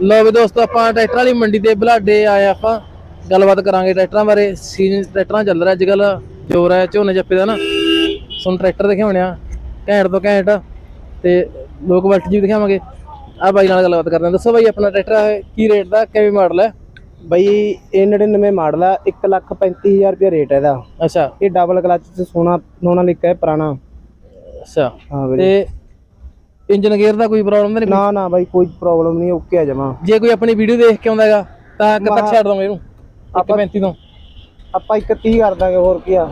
ਲੋ ਵੀ ਦੋਸਤੋ ਆਪਾਂ ਟਰੈਕਟਰਾਂ ਵਾਲੀ ਮੰਡੀ ਤੇ ਬਲਾਡੇ ਆਏ ਆਪਾਂ। ਗੱਲਬਾਤ ਕਰਾਂਗੇ ਟਰੈਕਟਰਾਂ ਬਾਰੇ। ਸੀਜ਼ਨ ਟਰੈਕਟਰਾਂ ਚੱਲ ਰਿਹਾ ਅੱਜ ਕੱਲ ਜੋਰ ਹੈ ਝੋਨੇ ਜੱਪੇ ਦਾ ਨਾ। ਸੁਣ ਟਰੈਕਟਰ ਦਿਖਾਉਣੇ ਆ ਘੈਂਟ ਤੋਂ ਘੈਂਟ। ਤੇ ਲੋਕ ਕੁਆਲਿਟੀ ਜੀ ਦਿਖਾਵਾਂਗੇ। ਆ ਬਾਈ ਨਾਲ ਗੱਲਬਾਤ ਕਰਦੇ ਹਾਂ ਦੱਸੋ ਬਾਈ ਆਪਣਾ ਟਰੈਕਟਰ ਕੀ ਰੇਟ ਦਾ ਕਿਵੇਂ ਮਾਡਲ ਹੈ ਬਈ ਇਹ 99 ਮਾਡਲ ਆ 135000 ਰੁਪਏ ਰੇਟ ਹੈ ਇਹਦਾ। ਅੱਛਾ। ਇਹ ਡਬਲ ਕਲਚ ਚ ਸੋਨਾ ਸੋਨਾ ਲਿਖਿਆ ਹੈ ਪੁਰਾਣਾ। ਅੱਛਾ। ਹਾਂ ਵੀਰੇ ਤੇ ਇੰਜਨ ਗੇਅਰ ਦਾ ਕੋਈ ਪ੍ਰੋਬਲਮ ਤਾਂ ਨਹੀਂ ਨਾ ਨਾ ਬਾਈ ਕੋਈ ਪ੍ਰੋਬਲਮ ਨਹੀਂ ਓਕੇ ਆ ਜਮਾ। ਜੇ ਕੋਈ ਆਪਣੀ ਵੀਡੀਓ ਦੇਖ ਕੇ ਆਉਂਦਾ ਹੈਗਾ ਤਾਂ ਕਿੱਥੇ ਤੱਕ ਛੱਡ ਦੋਗੇ ਇਹਨੂੰ 135 ਤੋਂ। ਆਪਾਂ ਇੱਕ 30 ਕਰ ਦਾਂਗੇ ਹੋਰ ਕੀ ਆ?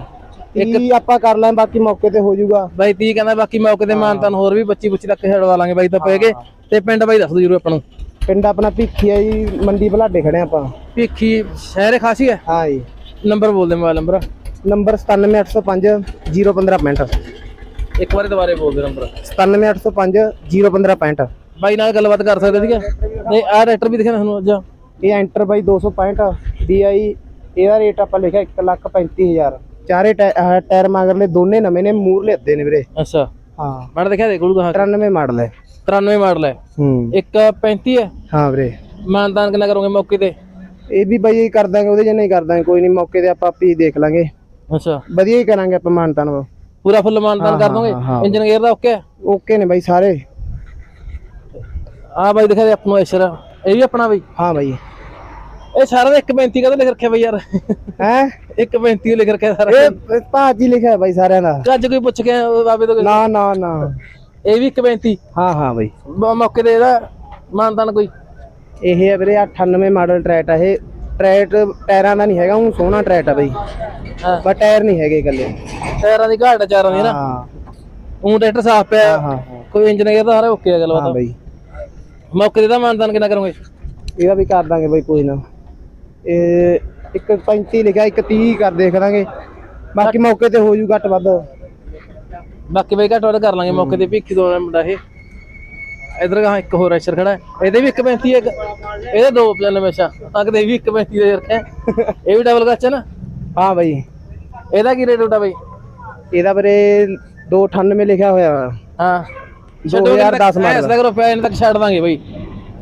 ਇੱਕ ਆਪਾਂ ਕਰ ਲਾਂ ਬਾਕੀ ਮੌਕੇ ਤੇ ਹੋ ਜਾਊਗਾ। ਬਾਈ 30 ਕਹਿੰਦਾ ਬਾਕੀ ਮੌਕੇ ਤੇ ਮਾਨਤਾਨ ਹੋਰ ਵੀ 25 25 ਤੱਕ ਛਡਵਾ ਲਾਂਗੇ ਬਾਈ ਤਾਂ ਪਏਗੇ ਤੇ ਪਿੰਡ ਬਾਈ ਦੱਸ ਦਿਓ ਜਰੂਰ ਆਪਾਂ ਨੂੰ। ਪਿੰਡ ਆਪਣਾ ਭਿੱਖੀ ਆ ਜੀ ਮੰਡੀ ਭਲਾਡੇ ਖੜੇ ਆਪਾਂ। ਭੀਖੀ ਸ਼ਹਿਰ ਖਾਸੀ ਹੈ ਹਾਂ? ਜੀ। ਨੰਬਰ ਬੋਲ ਦੇ ਮੋਬਾਈਲ ਨੰਬਰ। ਨੰਬਰ 97805 01565 ਇੱਕ ਵਾਰੀ ਦੁਬਾਰੇ ਬੋਲ ਦੇ ਨੰਬਰ 97805 01565 ਬਾਈ ਨਾਲ ਗੱਲਬਾਤ ਕਰ ਸਕਦੇ ਹੈ ਤੇ ਆਹ ਟਰੈਕਟਰ ਵੀ ਦਿਖਾਣਾ ਤੁਹਾਨੂੰ ਅੱਜ ਇਹ ਐਂਟਰ ਬਾਈ 265 DI ਇਹਦਾ ਰੇਟ ਆਪਾਂ ਲਿਖਿਆ 135000 ਚਾਰੇ ਟਾਇਰ ਮਗਰਲੇ ਦੋਨੇ ਨਵੇਂ ਨੇ ਮੂਰਲੇ ਅੱਧੇ ਨੇ ਵੀਰੇ। ਅੱਛਾ। ਹਾਂ। ਮੈਂ ਦੇਖਿਆ ਦੇ ਕੋਲ 93 ਮਾਡਲ ਹੈ। 93 ਮਾਡਲ ਹੈ। ਹੂੰ। ਇੱਕ 35 ਹੈ? ਹਾਂ ਵੀਰੇ। ਮਾਨਤਾਨ ਕਿੰਨਾ ਕਰੋਗੇ ਮੌਕੇ ਤੇ? ਇਹ ਵੀ ਬਾਈ ਕਰ ਦਾਂਗੇ ਉਹਦੇ ਜੇ ਨਹੀਂ ਕਰ ਦਾਂਗੇ ਕੋਈ ਨਹੀਂ ਮੌਕੇ ਤੇ ਆਪਾਂ ਆਪੀ ਦੇਖ ਲਾਂਗੇ। ਅੱਛਾ। ਵਧੀਆ ਹੀ ਕਰਾਂਗੇ ਆਪਾਂ ਮਾਨਤਾਨ ਪੂਰਾ ਫੁੱਲ ਮਾਨਤਾਨ ਕਰ ਦੋਗੇ। ਇੰਜਨ ਗੇਅਰ ਦਾ ਓਕੇ? ਓਕੇ ਨੇ ਬਾਈ ਸਾਰੇ। ਆ ਬਾਈ ਦਿਖਾ ਦੇ ਆਪਾਂ ਨੂੰ ਐਸ਼ਰ ਇਹ ਵੀ ਆਪਣਾ ਬਾਈ? ਹਾਂ ਬਾਈ। ਇਹ ਸਾਰਾ ਦਾ 135 ਕਦੋਂ ਲਿਖ ਰੱਖਿਆ ਬਾਈ ਯਾਰ? ਹੈ? 135 ਲਿਖ ਰੱਖਿਆ ਸਾਰਾ। ਇਹ ਭਾਜੀ ਲਿਖਿਆ ਬਾਈ ਸਾਰਿਆਂ ਦਾ। ਅੱਜ ਕੋਈ ਪੁੱਛ ਕੇ ਬਾਬੇ ਤੋਂ ਨਾ ਨਾ ਨਾ। ਇਹ ਵੀ 135 ਹਾਂ ਹਾਂ ਬਾਈ। ਮੌਕੇ ਤੇ ਇਹਦਾ ਮਾਨਤਾਨ ਕੋਈ। ਇਹ ਹੈ ਵੀਰੇ 98 ਮਾਡਲ ਟਰੈਟ ਆ ਇਹ। ਟਰੈਟ ਟਾਇਰਾਂ ਦਾ ਨਹੀਂ ਹੈਗਾ ਉਹ ਸੋਹਣਾ ਟਰੈਟ ਆ ਬਾਈ। ਹਾਂ। ਬਸ ਟਾਇਰ ਨਹੀਂ ਹੈਗੇ ਇਕੱਲੇ। ਟਾਇਰਾਂ ਦੀ ਘਾਟ ਆ ਚਾਰਾਂ ਦੀ ਨਾ। ਹਾਂ। ਉਹ ਟਰੈਕਟਰ ਸਾਫ਼ ਪਿਆ। ਹਾਂ ਹਾਂ ਕੋਈ ਇੰਜਨ ਗੇਅਰ ਦਾ ਸਾਰਾ ਓਕੇ ਆ ਹਾਂ ਗੱਲਬਾਤ ਬਾਈ। ਮੌਕੇ ਤੇ ਦਾ ਮਾਨਤਾਨ ਕਿੰਨਾ ਕਰੋਗੇ? ਇਹਦਾ ਵੀ ਕਰ ਦਾਂਗੇ ਬਾਈ ਕੋਈ ਨਾ। ਇਹ ਇੱਕ 35 ਲਿਖਿਆ ਇੱਕ 30 ਕਰ ਦੇਖ ਦਾਂਗੇ। ਬਾਕੀ ਮੌਕੇ ਤੇ ਹੋ ਜੂ ਘੱਟ ਵੱਧ। ਬਾਕੀ ਬਈ ਘੱਟ ਵੱਧ ਕਰ ਲਾਂਗੇ ਮੌਕੇ ਤੇ ਭਿੱਖੀ ਦੋ ਮੁੰਡਾ ਇਹ। ਇਧਰ ਗਾ ਇੱਕ ਹੋਰ ਐਸ਼ਰ ਖੜਾ ਹੈ। ਇਹਦੇ ਵੀ 135 ਇੱਕ। ਇਹਦੇ ਦੋ 95 ਅੱਛਾ ਤਾਂ ਕਿਤੇ ਇਹ ਵੀ 135 ਦੇ ਰੱਖਿਆ ਇਹ ਵੀ ਡਬਲ ਗੱਚ ਹੈ ਨਾ? ਹਾਂ ਬਾਈ। ਇਹਦਾ ਕੀ ਰੇਟ ਉਟਾ ਬਈ? ਇਹਦਾ ਵੀਰੇ 298 ਲਿਖਿਆ ਹੋਇਆ। ਹਾਂ। 2010 ਮਾਡਲ। ਐਸਾ ਕਰੋ ਇਹਨਾਂ ਤੱਕ ਛੱਡ ਦਾਂਗੇ ਬਈ।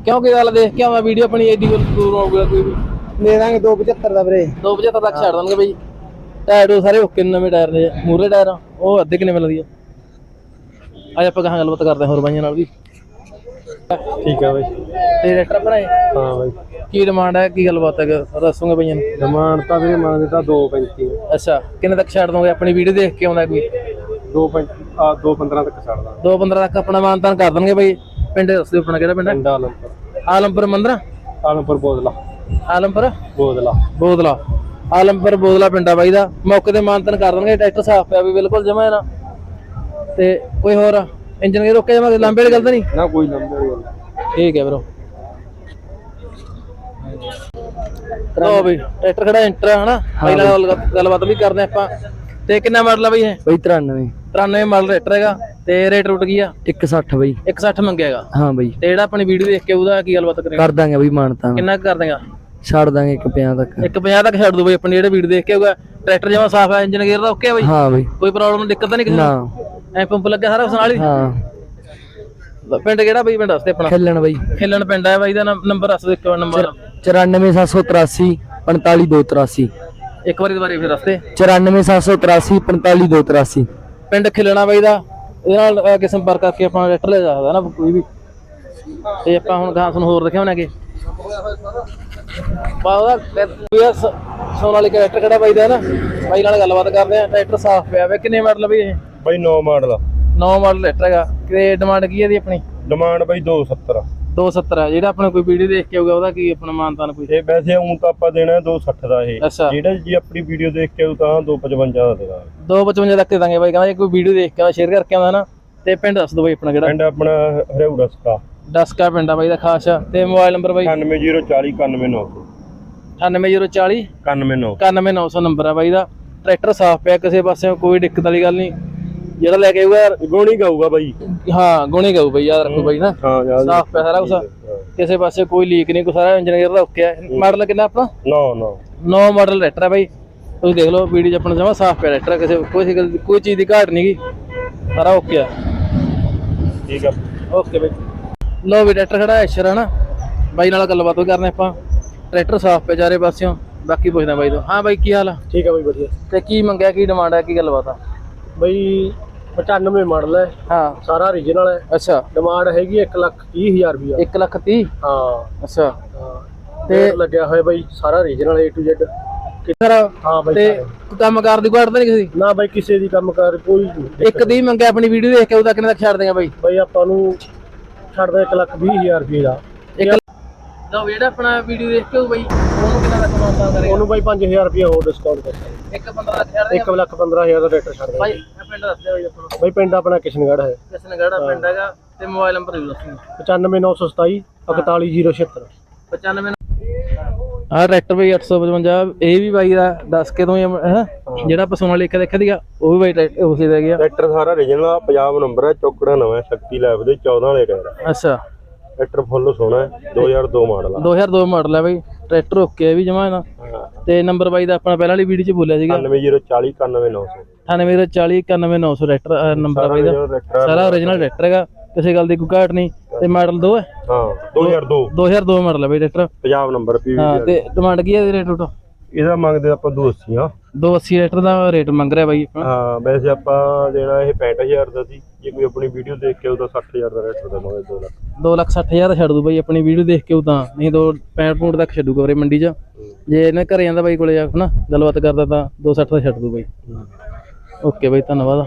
ਕਿਉਂਕਿ ਗੱਲ ਦੇਖ ਕੇ ਆਵਾਂ ਵੀਡੀਓ ਆਪਣੀ ਏਡੀ ਦੂਰ ਆਊਗਾ ਕੋਈ ਵੀ। ਦੇ ਦਾਂਗੇ 275 ਦਾ ਵੀਰੇ। 275 ਤੱਕ ਛੱਡ ਦਾਂਗੇ ਬਈ। ਟਾਇਰ ਸਾਰੇ ਓਕੇ ਨਵੇਂ ਟਾਇਰ ਨੇ। ਮੂਰੇ ਟਾਇਰ ਉਹ ਅੱਧੇ ਕਿੰਨੇ ਮਿਲਦੀ ਆ? ਅੱਜ ਆਪਾਂ ਕਹਾਂ ਗੱਲਬਾਤ ਕਰਦੇ ਹਾਂ ਹੋਰ ਬਾਈਆਂ ਨਾਲ ਵੀ। ਠੀਕ ਹੈ ਬਾਈ। ਤੇ ਰੈਟਰ ਬਣਾਏ ਹਾਂ ਬਾਈ। ਕੀ ਡਿਮਾਂਡ ਹੈ ਕੀ ਗੱਲਬਾਤ ਹੈ ਦੱਸੋਗੇ ਬਈਆਂ ਨੂੰ ਡਿਮਾਂਡ ਤਾਂ ਵੀਰੇ ਮੰਗਦੇ ਤਾਂ 235 ਅੱਛਾ ਕਿੰਨੇ ਤੱਕ ਛੱਡ ਦੋਗੇ? ਆਪਣੀ ਵੀਡੀਓ ਦੇਖ ਕੇ ਆਉਂਦਾ ਕੋਈ? 235 ਆ 215 ਤੱਕ ਛੱਡਦਾ 215 ਤੱਕ ਆਪਣਾ ਮਾਨਤਾਨ ਕਰ ਦੇਣਗੇ ਬਈ। ਪਿੰਡ ਦੱਸ ਦਿਓ ਆਪਣਾ ਕਿਹੜਾ ਪਿੰਡ ਹੈ ਆਲਮਪੁਰ। ਆਲਮਪੁਰ ਮੰਦਰਾ? ਆਲਮਪੁਰ ਬੋਦਲਾ। ਆਲਮਪੁਰ? ਬੋਦਲਾ। ਬੋਦਲਾ। ਆਲਮਪੁਰ ਬੋਦਲਾ ਪਿੰਡਾ ਬਾਈ ਦਾ। ਮੌਕੇ ਤੇ ਮਾਨਤਨ ਕਰ ਦੇਣਗੇ। ਟਰੈਕਟਰ ਸਾਫ਼ ਪਿਆ ਵੀ ਬਿਲਕੁਲ ਜਮਾ ਹੈ ਨਾ। ਤੇ ਕੋਈ ਹੋਰ? ਇੰਜਨ ਕੇ ਰੋਕੇ ਜਮਾ ਲੰਬੇ ਵਾਲੀ ਗੱਲ ਤਾਂ ਨਹੀਂ? ਨਾ ਕੋਈ ਨੰਬਰ ਨਹੀਂ। ਠੀਕ ਹੈ ਬ్రో ਲੋ ਬਈ ਟਰੈਕਟਰ ਖੜਾ ਇੰਟਰ ਹਨਾ? ਗੱਲ- ਗੱਲਬਾਤ ਵੀ ਕਰਦੇ ਆਪਾਂ। ਤੇ ਕਿੰਨਾ ਮਾਡਲ ਆ ਬਈ ਇਹ? ਬਾਈ 93 93 ਮਾਡਲ ਟਰੈਕਟਰ ਹੈਗਾ। ਤੇ ਰੇਟ ਰੁੱਟ ਕੀ ਆ? 160 ਬਾਈ। 160 ਮੰਗਿਆਗਾ ਹਾਂ ਬਾਈ। ਤੇ ਜਿਹੜਾ ਆਪਣੀ ਵੀਡੀਓ ਦੇਖ ਕੇ ਉਹਦਾ ਕੀ ਗੱਲਬਾਤ ਕਰੇਗਾ ਕਰ ਦਾਂਗੇ ਬਾਈ ਮਾਨਤਾ ਕਿੰਨਾ ਕਰ ਦੇਗਾ? ਛੱਡ ਦਾਂਗੇ ਇੱਕ 50 ਤੱਕ। ਇੱਕ 50 ਤੱਕ ਛੱਡ ਦੋ ਬਈ ਆਪਣੀ ਜਿਹੜੇ ਵੀਡੀਓ ਦੇਖ ਕੇ ਹੋਊਗਾ। ਟਰੈਕਟਰ ਜਮਾ ਸਾਫ਼ ਹੈ ਇੰਜਨ ਗੇਅਰ ਦਾ ਓਕੇ ਬਈ? ਹਾਂ ਬਾਈ। ਕੋਈ ਪ੍ਰੋਬਲਮ ਦਿੱਕਤ ਤਾਂ ਨਹੀਂ ਕਿਸੇ ਨਾ? ਨੂੰ। ਐ ਪੰਪ ਲੱਗਿਆ ਸਾਰਾ ਉਸ ਨਾਲ ਹੀ? ਪਿੰਡ ਕਿਹੜਾ ਬਈ? ਪਿੰਡ ਦੱਸਦੇ ਆਪਣਾ। ਖੇਲਣ ਬਾਈ। ਖੇਲਣ ਪਿੰਡ ਹੈ ਬਾਈ ਦਾ ਨੰਬਰ ਦੱਸ ਇੱਕ ਵਾਰ ਨੰਬਰ। 94783 45283 ਇੱਕ ਵਾਰੀ ਦੁਬਾਰੇ ਫਿਰ ਦੱਸਦੇ 94783 45283 ਪਿੰਡ ਖੇਲਣਾ ਬਾਈ ਦਾ। ਇਹਦੇ ਨਾਲ ਆ ਕੇ ਸੰਪਰਕ ਕਰਕੇ ਆਪਣਾ ਟਰੈਕਟਰ ਲੈ ਸਕਦਾ ਨਾ ਕੋਈ ਵੀ। ਤੇ ਆਪਾਂ ਹੁਣ ਗਾਂ ਤੁਹਾਨੂੰ ਹੋਰ ਦਿਖਾਉਣਾਗੇ ਬਾ ਉਹਦਾ ਵੀ ਸੋਨਾਲੀ ਟਰੈਕਟਰ ਕਿਹੜਾ ਬਾਈ ਦਾ ਨਾ? ਬਾਈ ਨਾਲ ਗੱਲਬਾਤ ਕਰਦੇ ਆ ਟਰੈਕਟਰ ਸਾਫ਼ ਪਿਆ ਵੇ। ਕਿੰਨੇ ਮਾਡਲ ਬਈ ਇਹ? ਬਾਈ 9 ਮਾਡਲ ਨੌ ਮਾਡਲ ਹੈਗਾ। ਤੇ ਡਿਮਾਂਡ ਕੀ ਹੈ ਇਹਦੀ ਆਪਣੀ? ਡਿਮਾਂਡ ਬਾਈ 270 270 ਹੈ ਜਿਹੜਾ ਆਪਣਾ ਕੋਈ ਵੀਡੀਓ ਦੇਖ ਕੇ ਆਊਗਾ ਉਹਦਾ ਕੀ ਆਪਣਾ ਮਾਨਤਾਨ ਕੋਈ? ਇਹ ਵੈਸੇ ਉਂ ਤਾਂ ਆਪਾਂ ਦੇਣਾ ਹੈ 260 ਦਾ ਇਹ। ਅੱਛਾ। ਜਿਹੜਾ ਜੀ ਆਪਣੀ ਵੀਡੀਓ ਦੇਖ ਕੇ ਆਊ ਤਾਂ 255 ਦਾ ਦੇਣਾ। 255 ਤੱਕ ਦੇ ਦਾਂਗੇ ਬਾਈ। ਕਹਿੰਦਾ ਜੇ ਕੋਈ ਵੀਡੀਓ ਦੇਖ ਕੇ ਸ਼ੇਅਰ ਕਰਕੇ ਆਉਂਦਾ ਨਾ ਤੇ ਪਿੰਡ ਦੱਸ ਦਿਓ ਬਾਈ ਆਪਣਾ ਕਿਹੜਾ। ਪਿੰਡ ਆਪਣਾ ਹਰਿਆਊੜਾ ਸਕਾ ਡਸਕਾ ਪਿੰਡ ਆ ਬਾਈ ਦਾ ਖਾਸ। ਆ ਤੇ ਮੋਬਾਈਲ ਨੰਬਰ ਬਾਈ? 98040 91900 98040 91900 91900 ਨੰਬਰ ਆ ਬਾਈ ਦਾ। ਟਰੈਕਟਰ ਸਾਫ਼ ਪਿਆ ਕਿਸੇ ਪਾਸੇ ਕੋਈ ਦਿੱਕਤ ਵਾਲੀ ਗੱਲ ਨਹੀਂ। ਜਿਹੜਾ ਲੈ ਕੇ ਆਊਗਾ ਗੋਣੀ ਗਾਊਗਾ ਬਾਈ। ਹਾਂ ਗੁਣੀ ਗਾਊ ਬਾਈ ਯਾਦ ਰੱਖੋ ਬਾਈ ਨਾ। ਹਾਂ ਯਾਰ ਸਾਫ਼ ਪਿਆ ਸਾਰਾ ਕੁਛ। ਕਿਸੇ ਪਾਸੇ ਕੋਈ ਲੀਕ ਨਹੀਂ ਕੋਈ ਸਾਰਾ ਇੰਜੀਨੀਅਰ ਦਾ ਓਕੇ ਹੈ। ਮਾਡਲ ਕਿੰਨਾ ਆਪਣਾ? ਨਾ ਨਾ। ਨੌ ਮਾਡਲ ਟਰੈਕਟਰ ਹੈ ਬਾਈ। ਤੁਸੀਂ ਦੇਖ ਲਓ ਵੀਡੀਓ 'ਚ ਆਪਣਾ ਜਮਾ ਸਾਫ਼ ਪਿਆ ਟਰੈਕਟਰ ਕਿਸੇ ਕੋਈ ਗੱਲ ਕੋਈ ਚੀਜ਼ ਦੀ ਘਾਟ ਨਹੀਂਗੀ ਸਾਰਾ ਓਕੇ ਆ। ਠੀਕ ਆ। ਓਕੇ ਬਾਈ। ਲੋ ਵੀ ਟਰੈਕਟਰ ਖੜਾ ਐਸ਼ਰ ਹੈ ਨਾ। ਬਾਈ ਨਾਲ ਗੱਲਬਾਤ ਵੀ ਕਰਨੇ ਆਪਾਂ। ਟਰੈਕਟਰ ਸਾਫ਼ ਪੇ ਚਾਰੇ ਪਾਸਿਓਂ। ਬਾਕੀ ਪੁੱਛਦਾ ਬਾਈ ਤੋਂ। ਹਾਂ ਬਾਈ ਕੀ ਹਾਲ ਆ? ਠੀਕ ਹੈ ਬਾਈ ਵਧੀਆ। ਤੇ ਕੀ ਮੰਗਿਆ ਕੀ ਡਿਮਾਂਡ ਹੈ ਕੀ ਗੱਲਬਾਤ ਆ? ਬਾਈ 95 ਮਾਡਲ ਹੈ। ਹਾਂ। ਸਾਰਾ origignal ਹੈ। ਅੱਛਾ। ਡਿਮਾਂਡ ਹੈਗੀ 1 ਲੱਖ 30 ਹਜ਼ਾਰ ਰੁਪਇਆ 1 ਲੱਖ 30 ਹਾਂ। ਅੱਛਾ। ਤੇ- ਲੱਗਿਆ ਹੋਇਆ ਬਾਈ ਸਾਰਾ origignal A to Z ਫਿਰ ਹਾਂ ਬਾਈ ਤੇ ਸਾਰੇ। ਕੋਈ ਕੰਮ ਕਾਰ ਦੀ ਘਾਟ ਤਾਂ ਨਹੀਂ ਕਿਸੇ ਦੀ? ਨਾ ਬਾਈ ਕਿਸੇ ਦੀ ਕੰਮ ਕਰ ਕੋਈ। ਇੱਕ ਦੀ ਮੰਗਿਆ ਆਪਣੀ ਵੀਡੀਓ ਦੇਖ ਕੇ ਉਹਦਾ ਕਿੰਨੇ ਤੱਕ ਛੱਡ ਦੇਗਾ ਬਾਈ? ਬਾਈ ਆਪਾਂ ਨੂੰ ਛੱਡਦਾ 1 ਲੱਖ 20 ਹਜ਼ਾਰ ਰੁਪਏ ਦਾ ਲਓ ਜਿਹੜਾ ਆਪਣਾ ਵੀਡੀਓ ਦੇਖ ਕੇ ਉਹ ਬਾਈ ਉਹਨੂੰ ਕਿੰਨਾ ਦਾ ਕਮਾਉਂਦਾ ਕਰੇਗਾ ਉਹਨੂੰ ਬਾਈ 5000 ਰੁਪਏ ਹੋਰ ਡਿਸਕਾਊਂਟ ਕਰ ਇੱਕ 15 ਲੱਖ ਛੱਡ ਦੇਗਾ 1 ਲੱਖ 15000 ਦਾ ਟਰੈਕਟਰ ਛੱਡ ਬਾਈ ਦੇ ਇਹ ਪਿੰਡ ਦੱਸ ਦੇ ਬਾਈ ਆਪਣਾ ਬਾਈ ਪਿੰਡ ਆਪਣਾ ਕਿਸ਼ਨਗੜ੍ਹ ਹੈ। ਕਿਸਨਗੜਾ ਪਿੰਡ ਹੈਗਾ ਤੇ ਮੋਬਾਈਲ ਨੰਬਰ ਵੀ ਦੱਸੋ। 95927 41076 95 ਆ ਟਰੈਕਟਰ ਬਈ 855 ਇਹ ਵੀ ਬਾਈ ਦਾ ਦੱਸ ਕੇ ਤੋਂ ਹੈ? ਜਿਹੜਾ ਪਸੋਣਾ ਲਿਖ ਕੇ ਦੇਖਿਆ ਸੀਗਾ ਉਹ ਵੀ ਬਾਈ ਟਰੈਕਟਰ ਉਸੇ ਦਾ ਗਿਆ। ਟਰੈਕਟਰ ਸਾਰਾ ਆ ਪੰਜਾਬ ਨੰਬਰ ਹੈ ਚੌਕੜਾ ਨਵਾਂ ਹੈ, ਸ਼ਕਤੀ ਲੈਬ ਦੇ 14 ਵਾਲੇ ਟਾਇਰ ਅੱਛਾ। ਟਰੈਕਟਰ ਫੁੱਲ ਸੋਹਣਾ ਹੈ 2002 ਮਾਡਲ ਆ। 2002 ਮਾਡਲ ਹੈ ਬਾਈ ਟਰੈਕਟਰ ਓਕੇ ਹੈ ਵੀ ਜਮਾ ਇਹਦਾ। ਤੇ ਨੰਬਰ ਬਾਈ ਦਾ ਆਪਣਾ ਪਹਿਲਾਂ ਵਾਲੀ ਵੀਡੀਓ 'ਚ ਬੋਲਿਆ ਸੀਗਾ। 99040 91900 9840 91900 ਟਰੈਕਟਰ ਨੰਬਰ ਬਾਈ ਦਾ ਸਾਰਾ ਓਰੀਜਨਲ ਟਰੈਕਟਰ ਹੈਗਾ ਕਿਸੇ ਗੱਲ ਦੀ ਕੋਈ ਘਾਟ ਨਹੀਂ। ਤੇ ਮਾਡਲ 2 ਹੈ? ਹਾਂ 2002 2002 ਮਾਡਲ ਹੈ ਬਾਈ ਟਰੈਕਟਰ। ਪੰਜਾਬ ਨੰਬਰ ਪੀ ਹਾਂ ਤੇ ਡਿਮਾਂਡ ਕੀ ਹੈ ਇਹਦੀ ਰੇਟ ਰੂਟ? ਇਹਦਾ ਮੰਗਦੇ ਆਪਾਂ 280 ਆ। 280 ਟਰੈਕਟਰ ਦਾ ਰੇਟ ਮੰਗ ਰਿਹਾ ਬਾਈ ਆਪਣਾ ਹਾਂ ਵੈਸੇ ਆਪਾਂ ਦੇਣਾ ਇਹ 65000 ਦਾ ਸੀ ਜੇ ਕੋਈ ਆਪਣੀ ਵੀਡੀਓ ਦੇਖ ਕੇ ਉਹਦਾ 60000 ਦਾ ਰੇਟ ਦੇਵਾਂਗੇ 2 ਲੱਖ। 2 ਲੱਖ 60 ਹਜ਼ਾਰ ਦਾ ਛੱਡ ਦੂ ਬਾਈ ਆਪਣੀ ਵੀਡੀਓ ਦੇਖ ਕੇ ਉਹ ਤਾਂ। ਨਹੀਂ ਦੋ 65 ਪੁੰਡ ਤੱਕ ਛੱਡੂਗਾ ਉਰੇ ਮੰਡੀ 'ਚ। ਜੇ ਇਹਨੇ ਘਰੇ ਜਾਂਦਾ ਬਾਈ ਕੋਲੇ ਜਾ ਕੇ ਨਾ ਗੱਲਬਾਤ ਕਰਦਾ ਤਾਂ 260 ਦਾ ਛੱਡ ਦੂ ਬਾਈ। ਓਕੇ ਬਾਈ ਧੰਨਵਾਦ।